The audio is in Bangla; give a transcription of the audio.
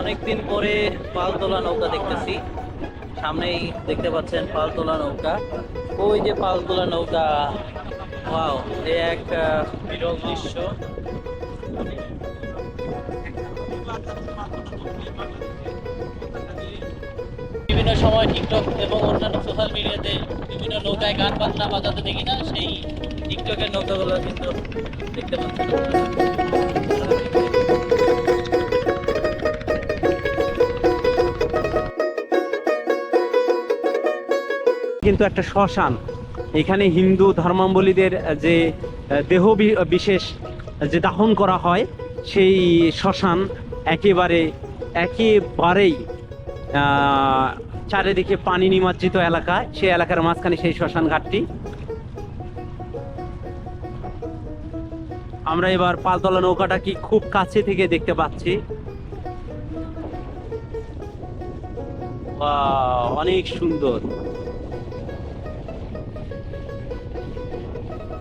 অনেকদিন পরে পালতোলা নৌকা দেখতেছি। সামনেই দেখতে পাচ্ছেন পালতোলা নৌকা। ওই যে পালতোলা নৌকা, ওয়াও, এ এক বিরল দৃশ্য। বিভিন্ন সময় টিকটক এবং অন্যান্য সোশ্যাল মিডিয়াতে বিভিন্ন নৌকায় গান বাজনা বাজাতে দেখি না, সেই টিকটকের নৌকাগুলো কিন্তু দেখতে পাচ্ছেন। কিন্তু একটা শ্মশান। এখানে হিন্দু ধর্মাবলীদের যে দেহ বিশেষ যে দাহন করা হয়, সেই শ্মশান একেবারে, একেবারেই চারিদিকে পানি নিমজ্জিত এলাকা। সেই এলাকার মাঝখানে সেই শ্মশান ঘাটটি। আমরা এবার পালতলা নৌকাটা কি খুব কাছে থেকে দেখতে পাচ্ছি। অনেক সুন্দর।